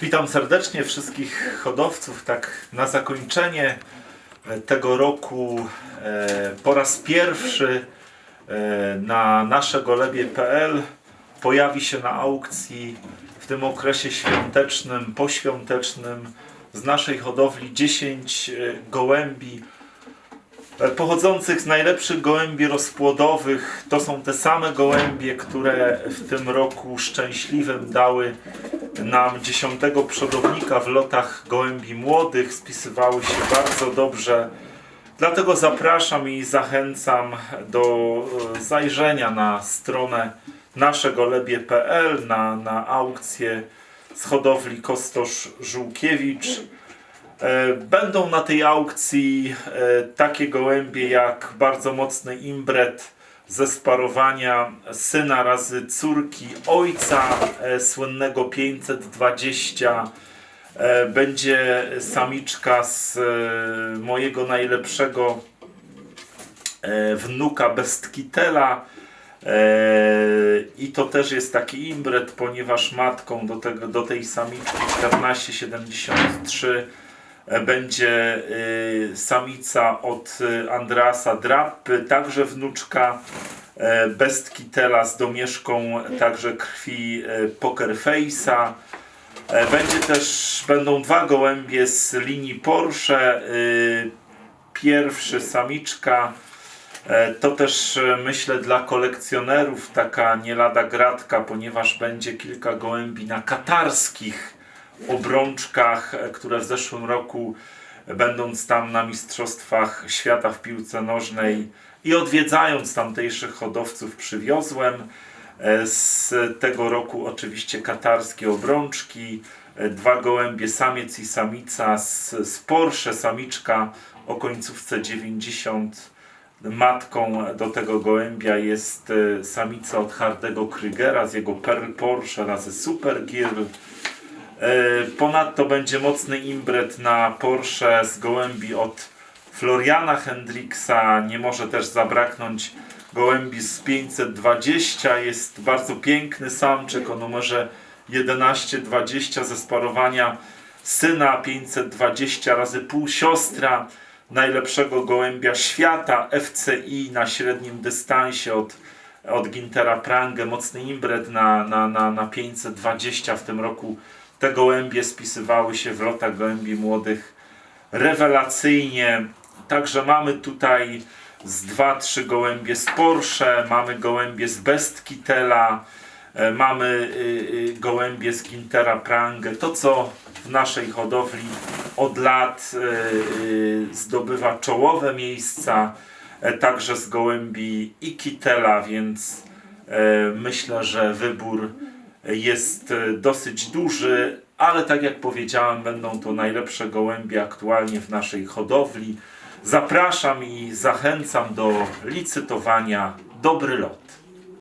Witam serdecznie wszystkich hodowców. Tak na zakończenie e, tego roku e, po raz pierwszy e, na naszegolebie.pl pojawi się na aukcji w tym okresie świątecznym, poświątecznym z naszej hodowli 10 e, gołębi pochodzących z najlepszych gołębi rozpłodowych. To są te same gołębie, które w tym roku szczęśliwym dały nam dziesiątego przodownika w lotach gołębi młodych. Spisywały się bardzo dobrze. Dlatego zapraszam i zachęcam do e, zajrzenia na stronę naszegolebie.pl na, na aukcję z hodowli Kostosz Żółkiewicz. E, Będą na tej aukcji e, takie gołębie jak bardzo mocny imbret ze sparowania syna razy córki ojca e, słynnego 520. E, Będzie samiczka z e, mojego najlepszego e, wnuka Bestkitela. E, I to też jest taki imbret, ponieważ matką do, tego, do tej samiczki 1473 e, będzie y, samica od y, Andrasa Drappy, także wnuczka e, Bestkitela z domieszką także krwi e, Poker Face'a. E, Będzie też, będą dwa gołębie z linii Porsche. y, Pierwszy samiczka E, To też e, myślę dla kolekcjonerów taka nie lada gratka, ponieważ będzie kilka gołębi na katarskich obrączkach, e, które w zeszłym roku, e, będąc tam na Mistrzostwach Świata w piłce nożnej i odwiedzając tamtejszych hodowców, przywiozłem. E, Z tego roku oczywiście katarskie obrączki, dwa gołębie, samiec i samica z, z Porsche, samiczka o końcówce 90 Matką do tego gołębia jest samica od Hardego Krygera z jego Pearl Porsche razy Super Girl. E, Ponadto będzie mocny imbret na Porsche z gołębi od Floriana Hendricksa. Nie może też zabraknąć gołębi z 520. Jest bardzo piękny samczyk o numerze 1120 ze sparowania syna 520 razy pół siostra najlepszego gołębia świata FCI na średnim dystansie od, od Gintera Prangę, mocny imbret na, na, na, na 520 w tym roku. Te gołębie spisywały się w lotach gołębi młodych rewelacyjnie. Także mamy tutaj z 2-3 gołębie z Porsche, mamy gołębie z Bestkitela, e, mamy y, y, gołębie z Gintera Prangę. To co w naszej hodowli od lat y, y, zdobywa czołowe miejsca, e, także z gołębi i Kitela, więc e, myślę, że wybór jest e, dosyć duży, ale tak jak powiedziałem, będą to najlepsze gołębie aktualnie w naszej hodowli. Zapraszam i zachęcam do licytowania. Dobry lot.